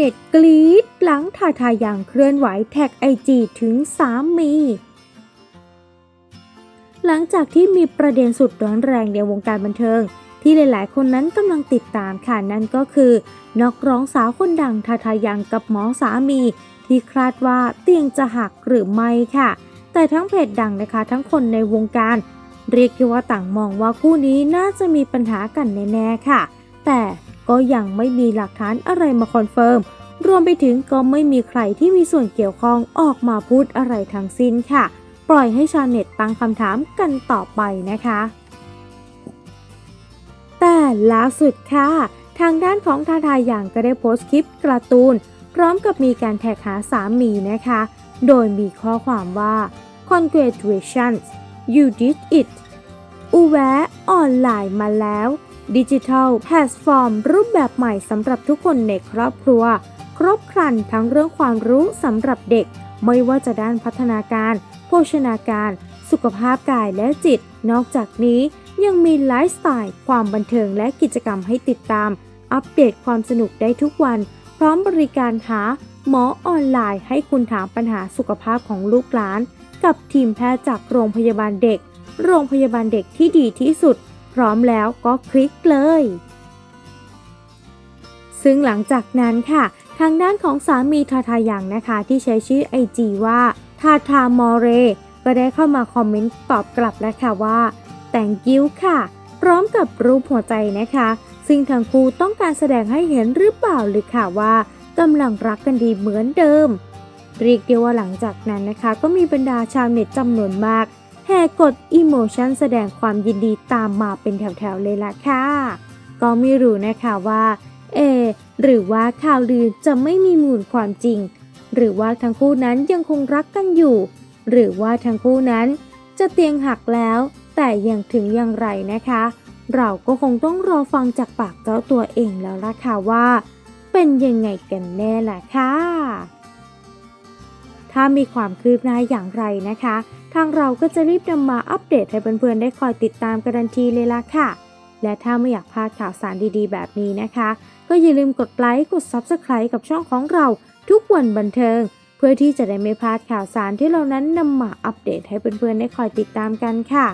น็ตกรี๊ดหลังทาทายังเคลื่อนไหวแท็กไอจีถึงสามี หลังจากที่มีประเด็นสุดร้อนแรงในวงการบันเทิง ที่หลายๆ คนนั้นกำลังติดตามค่ะนั่นก็คือนักร้องสาวคนดังทาทายังกับหมอสามี ที่คาดว่าเตียงจะหักหรือไม่ค่ะ แต่ทั้งเพจดังนะคะทั้งคนในวงการ เรียกว่าต่างมองว่าคู่นี้น่าจะมีปัญหากันแน่ๆค่ะ แต่ ก็ยังไม่มีหลักฐานอะไรมาคอนเฟิร์ม รวมไปถึงก็ไม่มีใครที่มีส่วนเกี่ยวข้องออกมาพูดอะไรทั้งสิ้นค่ะ ปล่อยให้ชาวเน็ตตั้งคำถามกันต่อไปนะคะ แต่ล่าสุดค่ะ ทางด้านของทาทาอย่างก็ได้โพสต์คลิปการ์ตูน พร้อมกับมีการแท็กหาสามีนะคะ โดยมีข้อความว่า congratulations you did it อูแวะออนไลน์มาแล้ว ดิจิทัลแพลตฟอร์มรูปแบบใหม่สำหรับทุกคนในครอบครัว ครบครันทั้งเรื่องความรู้สำหรับเด็ก ไม่ว่าจะด้านพัฒนาการ โภชนาการ สุขภาพกายและจิต นอกจากนี้ยังมีไลฟ์สไตล์ ความบันเทิงและกิจกรรมให้ติดตาม อัปเดตความสนุกได้ทุกวัน พร้อมบริการหาหมอออนไลน์ให้คุณถามปัญหาสุขภาพของลูกหลาน กับทีมแพทย์จากโรงพยาบาลเด็ก โรงพยาบาลเด็กที่ดีที่สุด พร้อมแล้วก็คลิกเลย ซึ่งหลังจากนั้นค่ะ ทางด้านของสามีทาทายังนะคะ ที่ใช้ชื่อไอจีว่าทาทามอเรก็ได้เข้ามาคอมเมนต์ตอบกลับแล้วค่ะว่า thank you ค่ะ พร้อมกับรูปหัวใจนะคะ ซึ่งทั้งคู่ต้องการแสดงให้เห็นหรือเปล่าหรือค่ะว่ากำลังรักกันดีเหมือนเดิม เรียกได้ว่าหลังจากนั้นนะคะ ก็มีบรรดาชาวเน็ตจำนวนมาก แห่กดอิโมชันแสดงความยินดีตามมาเป็นแถวๆเลยล่ะค่ะ ก็ไม่รู้นะคะว่า เอ หรือว่าข่าวลือจะไม่มีมูลความจริง หรือว่าทั้งคู่นั้นยังคงรักกันอยู่ หรือว่าทั้งคู่นั้นจะเตียงหักแล้ว แต่ยังถึงอย่างไรนะคะ เราก็คงต้องรอฟังจากปากเจ้าตัวเองแล้วล่ะค่ะว่า เป็นยังไงกันแน่ล่ะค่ะ ถ้ามีความคืบหน้าอย่างไรนะคะ ทางเราก็จะรีบนำมาอัปเดตให้เพื่อนๆได้คอยติดตามกันทันทีเลยล่ะค่ะ และถ้าไม่อยากพลาดข่าวสารดีๆ แบบนี้นะคะ ก็อย่าลืมกดไลค์กด Subscribe กับช่องของเราทุกวันบันเทิง เพื่อที่จะได้ไม่พลาดข่าวสารที่เรานั้นนำมาอัปเดตให้เพื่อนๆได้คอยติดตามกันค่ะ